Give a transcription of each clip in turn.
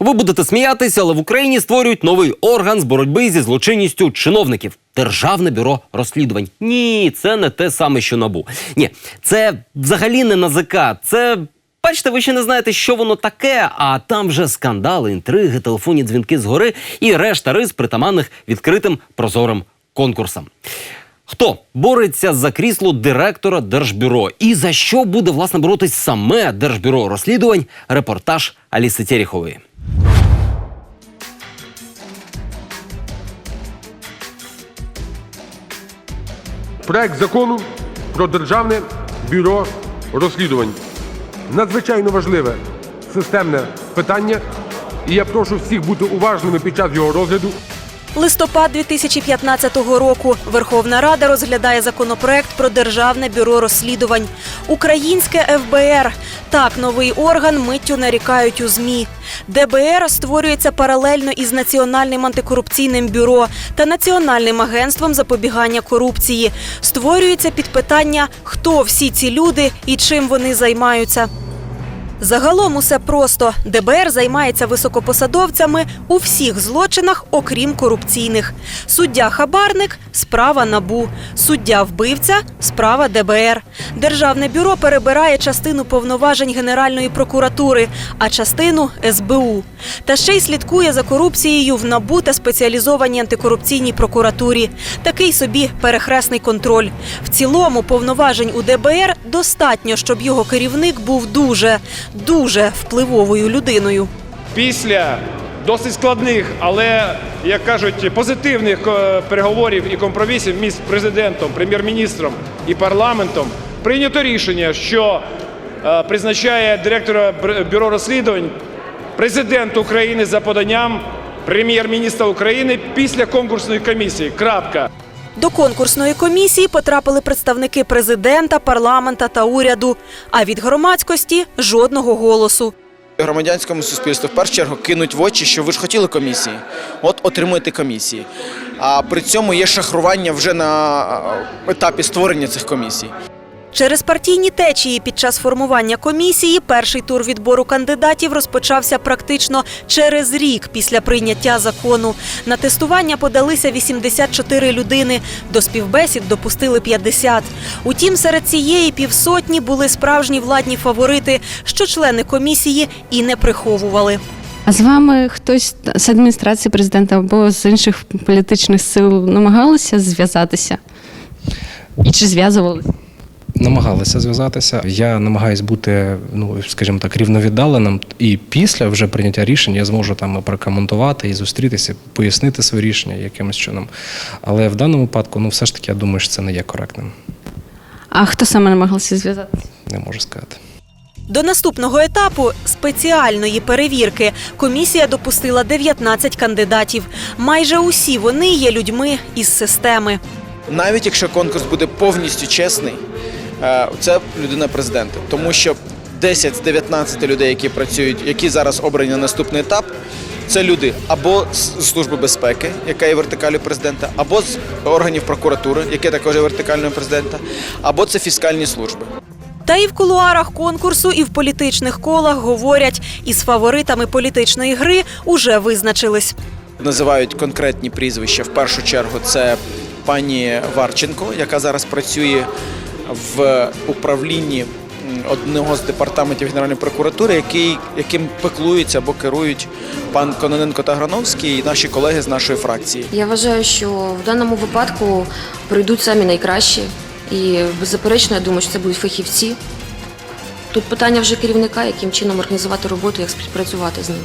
Ви будете сміятися, але в Україні створюють новий орган з боротьби зі злочинністю чиновників. Державне бюро розслідувань. Ні, це не те саме, що набу. Ні, це взагалі не НАЗК. Це бачите, ви ще не знаєте, що воно таке. А там вже скандали, інтриги, телефонні дзвінки згори і решта рис притаманних відкритим прозорим конкурсам. Хто бореться за крісло директора Держбюро і за що буде власне боротись саме Держбюро розслідувань? Репортаж Аліси Терехової. Проект закону про державне бюро розслідувань. Надзвичайно важливе системне питання, і я прошу всіх бути уважними під час його розгляду. Листопад 2015 року Верховна Рада розглядає законопроект про державне бюро розслідувань. Українське ФБР. Так, новий орган миттю нарікають у змі. ДБР створюється паралельно із Національним антикорупційним бюро та Національним агентством запобігання корупції. Створюється під питання, хто всі ці люди і чим вони займаються. Загалом усе просто. ДБР займається високопосадовцями у всіх злочинах, окрім корупційних. Суддя хабарник справа набу, суддя вбивця справа ДБР. Державне бюро перебирає частину повноважень Генеральної прокуратури, а частину СБУ. Та ще й слідкує за корупцією в набу та спеціалізованій антикорупційній прокуратурі. Такий собі перехресний контроль. В цілому повноважень у ДБР достатньо, щоб його керівник був дуже, дуже впливовою людиною. після досить складних, але як кажуть, позитивних е, переговорів і компромісів між президентом, прем'єр-міністром і парламентом прийнято рішення, що е, призначає директора бюро розслідувань президент України за поданням прем'єр-міністра України після конкурсної комісії. Крапка. До конкурсної комісії потрапили представники президента, парламента та уряду. А від громадськості жодного голосу. громадянському суспільству в першу чергу кинуть в очі, що ви ж хотіли комісії, от отримуєте комісії. А при цьому є шахрування вже на е, етапі створення цих комісій. Через партійні течії під час формування комісії перший тур відбору кандидатів розпочався практично через рік після прийняття закону. На тестування подалися 84 людини. До співбесід допустили 50. Утім, серед цієї півсотні були справжні владні фаворити, що члени комісії і не приховували. А з вами хтось з адміністрації президента або з інших політичних сил намагалися зв'язатися? І чи зв'язувалися? Намагалися зв'язатися. Я намагаюсь бути, ну скажімо так, рівновіддаленим. І після вже прийняття рішень я зможу там прокоментувати і зустрітися, пояснити своє рішення якимось чином. Але в даному випадку, ну все ж таки, я думаю, що це не є коректним. А хто саме намагався зв'язатися? Не можу сказати. До наступного етапу спеціальної перевірки комісія допустила 19 кандидатів. Майже усі вони є людьми із системи. Навіть якщо конкурс буде повністю чесний, це людина президента, тому що 10 з 19 людей, які працюють, які зараз обрані на наступний етап. Це люди або з Служби безпеки, яка є вертикалю президента, або з органів прокуратури, яке також є вертикальною президента, або це фіскальні служби. Та і в кулуарах конкурсу, і в політичних колах говорять, із фаворитами політичної гри уже визначились. Називають конкретні прізвища. В першу чергу це пані Варченко, яка зараз працює в управлінні одного з департаментів Генеральної прокуратури, який, яким пеклуються або керують пан Кононенко та Грановський і наші колеги з нашої фракції. Я вважаю, що в даному випадку прийдуть самі найкращі. І беззаперечно, я думаю, що це будуть фахівці. Тут питання вже керівника, яким чином організувати роботу, як співпрацювати з ним.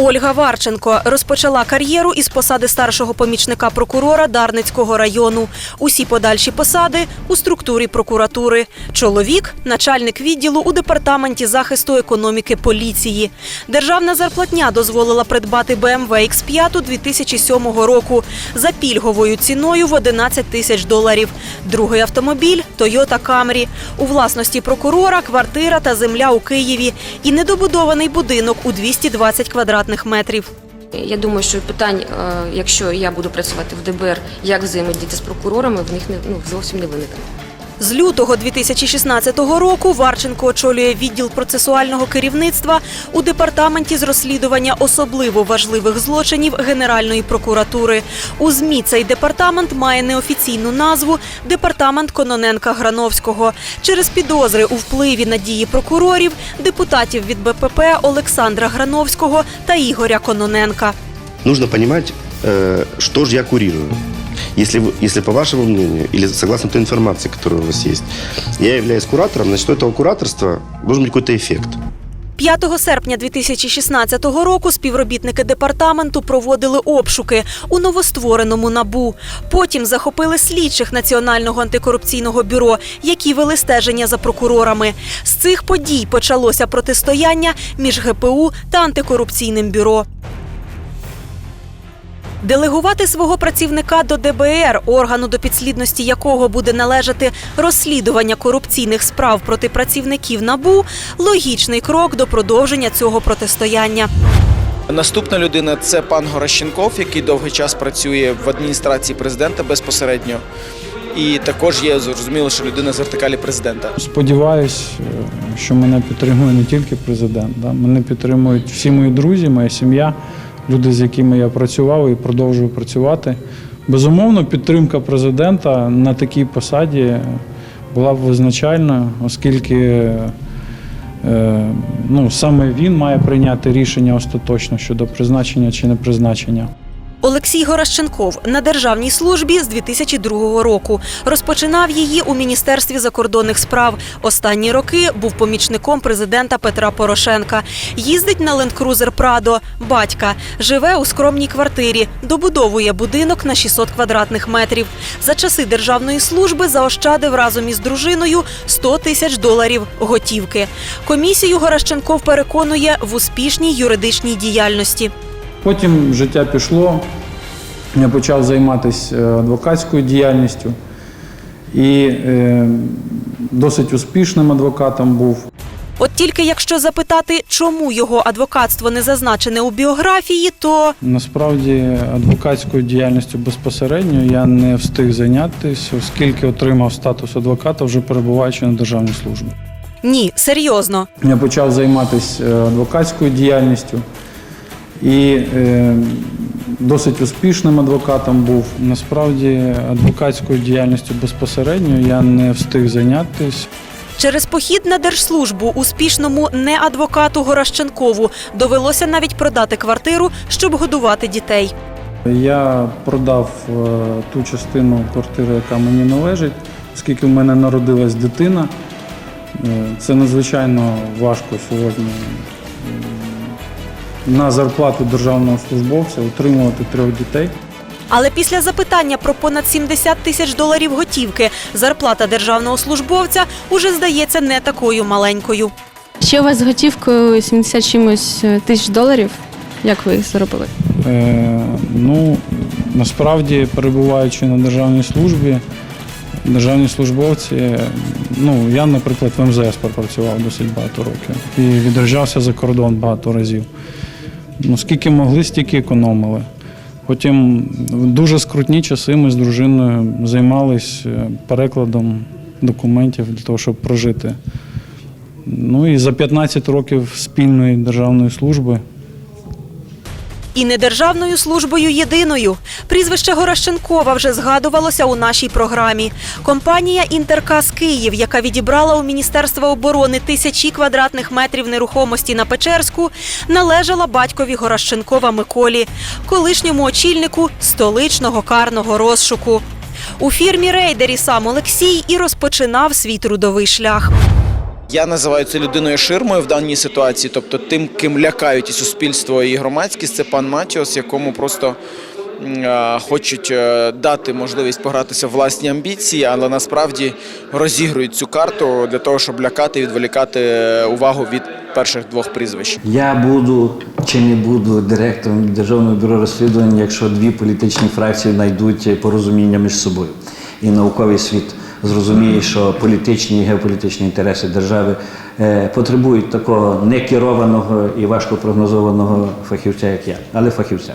Ольга Варченко розпочала кар'єру із посади старшого помічника прокурора Дарницького району. Усі подальші посади у структурі прокуратури. Чоловік начальник відділу у департаменті захисту економіки поліції. Державна зарплатня дозволила придбати BMW X5 2007 року за пільговою ціною в 11 тисяч доларів. Другий автомобіль Toyota Camry. У власності прокурора квартира та земля у Києві і недобудований будинок у 220 квадратних метрів. Я думаю, що питань, е, якщо я буду працювати в ДБР, як взаємодіяти з прокурорами, в них не ну зовсім не виникне. З лютого 2016 року Варченко очолює відділ процесуального керівництва у департаменті з розслідування особливо важливих злочинів Генеральної прокуратури. У змі цей департамент має неофіційну назву Департамент Кононенка Грановського. Через підозри у впливі на дії прокурорів, депутатів від БПП Олександра Грановського та Ігоря Кононенка. нужно понимать, э, что же я курирую. Если, вы- если по вашему мнению, или согласно той информации, которая у вас есть, я являюсь куратором, значит, у этого кураторства должен быть какой-то эффект. 5 серпня 2016 року співробітники департаменту проводили обшуки у новоствореному набу. Потім захопили слідчих Національного антикорупційного бюро, які вели стеження за прокурорами. З цих подій почалося протистояння між ГПУ та антикорупційним бюро. Делегувати свого працівника до ДБР, органу до підслідності якого буде належати розслідування корупційних справ проти працівників НАБУ – логічний крок до продовження цього протистояння. Наступна людина це пан Горощенков, який довгий час працює в адміністрації президента безпосередньо. І також є зрозуміло, що людина з вертикалі президента. Сподіваюсь, е, що мене підтримує не тільки президент. Да? Мене підтримують всі мої друзі, моя сім'я, люди, з якими я працював і продовжую працювати. Безумовно, підтримка президента на такій посаді була б визначальна, оскільки е, ну, саме він має прийняти рішення остаточно щодо призначення чи не призначення. Олексій Горащенков на державній службі з 2002 року. Розпочинав її у Міністерстві закордонних справ. Останні роки був помічником президента Петра Порошенка. Їздить на ленд-крузер Прадо, батька, живе у скромній квартирі, добудовує будинок на 600 квадратних метрів. За часи державної служби заощадив разом із дружиною 100 тисяч доларів готівки. Комісію Горащенков переконує в успішній юридичній діяльності. Потім життя пішло, я почав займатися е, адвокатською діяльністю і е, досить успішним адвокатом був. От тільки якщо запитати, чому його адвокатство не зазначене у біографії, то Насправді адвокатською діяльністю безпосередньо я не встиг зайнятися, оскільки отримав статус адвоката, вже перебуваючи на державній службі. ні, серйозно. Я почав займатися е, адвокатською діяльністю і е, досить успішним адвокатом був. Насправді адвокатською діяльністю безпосередньо я не встиг зайнятися. Через похід на держслужбу успішному не адвокату Горащенкову довелося навіть продати квартиру, щоб годувати дітей. Я продав е, ту частину квартири, яка мені належить, оскільки в мене народилась дитина. Е, Це надзвичайно важко сьогодні на зарплату державного службовця утримувати трьох дітей. Але після запитання про понад 70 тисяч доларів готівки зарплата державного службовця уже здається не такою маленькою. Ще у вас з готівкою 70 чимось е, тисяч доларів. Як ви їх заробили? Е, ну, насправді, перебуваючи на державній службі, державні службовці, ну, я, наприклад, в МЗС пропрацював досить багато років і відряджався за кордон багато разів. Ну, скільки могли, стільки економили. Потім в дуже скрутні часи ми з дружиною займалися перекладом документів для того, щоб прожити. Ну і за 15 років спільної державної служби І не державною службою єдиною. Прізвище Горащенкова вже згадувалося у нашій програмі. Компанія Інтеркас Київ, яка відібрала у Міністерства оборони тисячі квадратних метрів нерухомості на Печерську, належала батькові Горащенкова Миколі, колишньому очільнику столичного карного розшуку. У фірмі рейдері сам Олексій і розпочинав свій трудовий шлях. Я називаю це людиною ширмою в даній ситуації, тобто тим, ким лякають і суспільство, і громадськість, це пан Матіос, якому просто е, хочуть е, дати можливість погратися в власні амбіції, але насправді розігрують цю карту для того, щоб лякати і відволікати е, увагу від перших двох прізвищ. Я буду чи не буду директором Державного бюро розслідувань, якщо дві політичні фракції знайдуть порозуміння між собою. І науковий світ зрозуміє, що політичні і геополітичні інтереси держави е, потребують такого некерованого і важко прогнозованого фахівця, як я, але фахівця.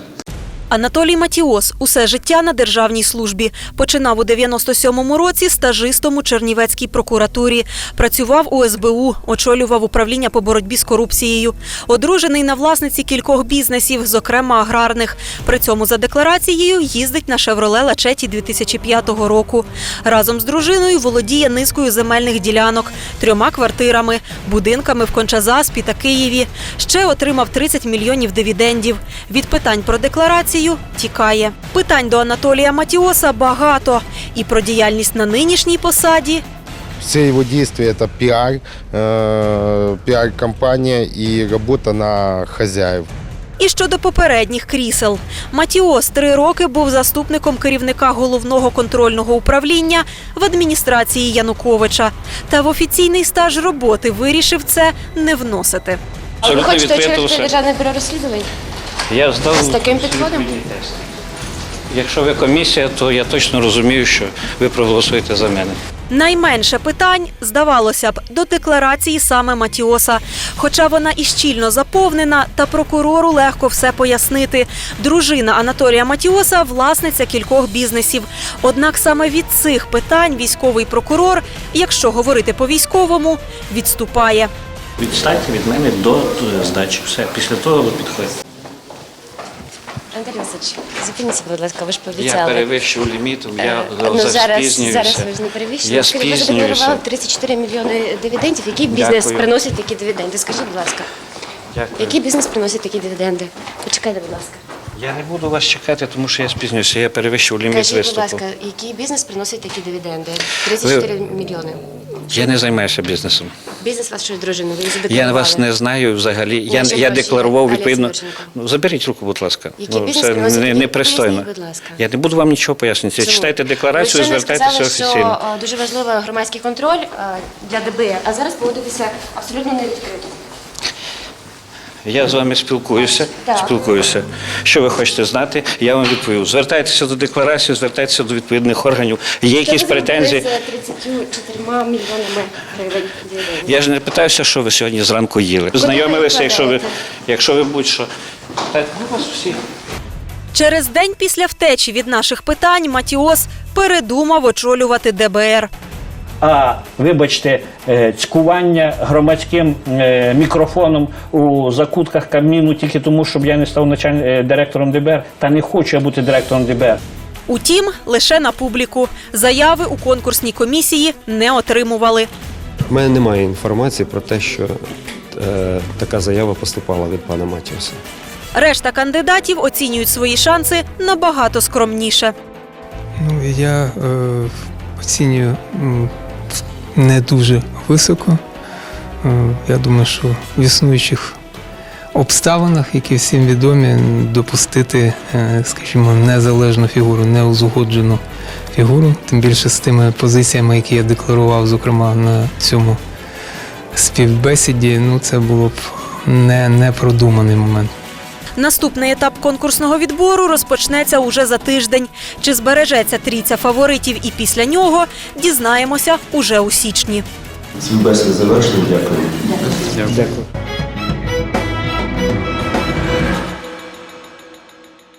Анатолій Матіос усе життя на державній службі. Починав у 97-му році стажистом у Чернівецькій прокуратурі. Працював у СБУ, очолював управління по боротьбі з корупцією. Одружений на власниці кількох бізнесів, зокрема аграрних. При цьому за декларацією їздить на «Шевроле Лачеті» 2005 року. Разом з дружиною володіє низкою земельних ділянок, трьома квартирами, будинками в Кончазаспі та Києві. Ще отримав 30 мільйонів дивідендів. Від питань про декларацію тікає. Питань до Анатолія Матіоса багато. І про діяльність на нинішній посаді, Все его действия это пиар, э, пиар-компания и работа на хозяев. І щодо попередніх крісел, Матіос три роки був заступником керівника головного контрольного управління в адміністрації Януковича. Та в офіційний стаж роботи вирішив це не вносити. А ви хочете очолити державне бюро розслідувань? Я здав З таким підходом? Якщо ви комісія, то я точно розумію, що ви проголосуєте за мене. Найменше питань, здавалося б, до декларації саме Матіоса. Хоча вона і щільно заповнена, та прокурору легко все пояснити. Дружина Анатолія Матіоса власниця кількох бізнесів. Однак саме від цих питань військовий прокурор, якщо говорити по військовому, відступає. Відстаньте від мене до здачі. Все. Після того ви підходите. Андрій Васильович, зупиніться, будь ласка, ви ж Я пообіцяли. перевищив ліміт, я ну, зараз, запізнююся. зараз ви ж не перевищили. Я Скажіть, ви спізнююся. задекларували 34 мільйони дивідендів. Який бізнес Дякую. приносить такі дивіденди? Скажіть, будь ласка, Дякую. який бізнес приносить такі дивіденди? Почекайте, будь ласка. Я не буду вас чекати, тому що я спізнююся. Я перевищив ліміт Кажіть, будь виступу. ласка, який бізнес приносить такі дивіденди? 34 мільйони. Я не займаюся бізнесом. Бізнес вашої дружини, ви задекларували. Я вас не знаю взагалі. Я, Ваші я декларував відповідно. Ну, заберіть руку, будь ласка. Які Ну, це не, пристойно. непристойно. Будь ласка. Я не буду вам нічого пояснювати. Чому? Читайте декларацію, звертайтеся сказали, офіційно. що о, дуже важливий громадський контроль о, для ДБР, а зараз поводитися абсолютно не відкрито. Я з вами спілкуюся. Так. Спілкуюся. Що ви хочете знати? Я вам відповів. Звертайтеся до декларації, звертайтеся до відповідних органів. Є якісь Що ви зробили претензії? з 34 мільйонами гривень? Я ж не питаюся, що ви сьогодні зранку їли. Знайомилися, якщо ви, якщо ви будь-що. Так, ну, вас всіх. Через день після втечі від наших питань Матіос передумав очолювати ДБР. А вибачте, е, цькування громадським е, мікрофоном у закутках Кабміну тільки тому, щоб я не став началь... е, директором ДБР, та не хочу я бути директором ДБР. Утім, лише на публіку. Заяви у конкурсній комісії не отримували. У мене немає інформації про те, що е, така заява поступала від пана Матіуса. Решта кандидатів оцінюють свої шанси набагато скромніше. Ну, я е, оцінюю не дуже високо. Е, я думаю, що в існуючих обставинах, які всім відомі, допустити, е, скажімо, незалежну фігуру, неузгоджену фігуру, тим більше з тими позиціями, які я декларував, зокрема на цьому співбесіді, ну це було б не, непродуманий момент. Наступний етап конкурсного відбору розпочнеться уже за тиждень. Чи збережеться трійця фаворитів і після нього, дізнаємося уже у січні. Співбесіду завершили, дякую. Дякую.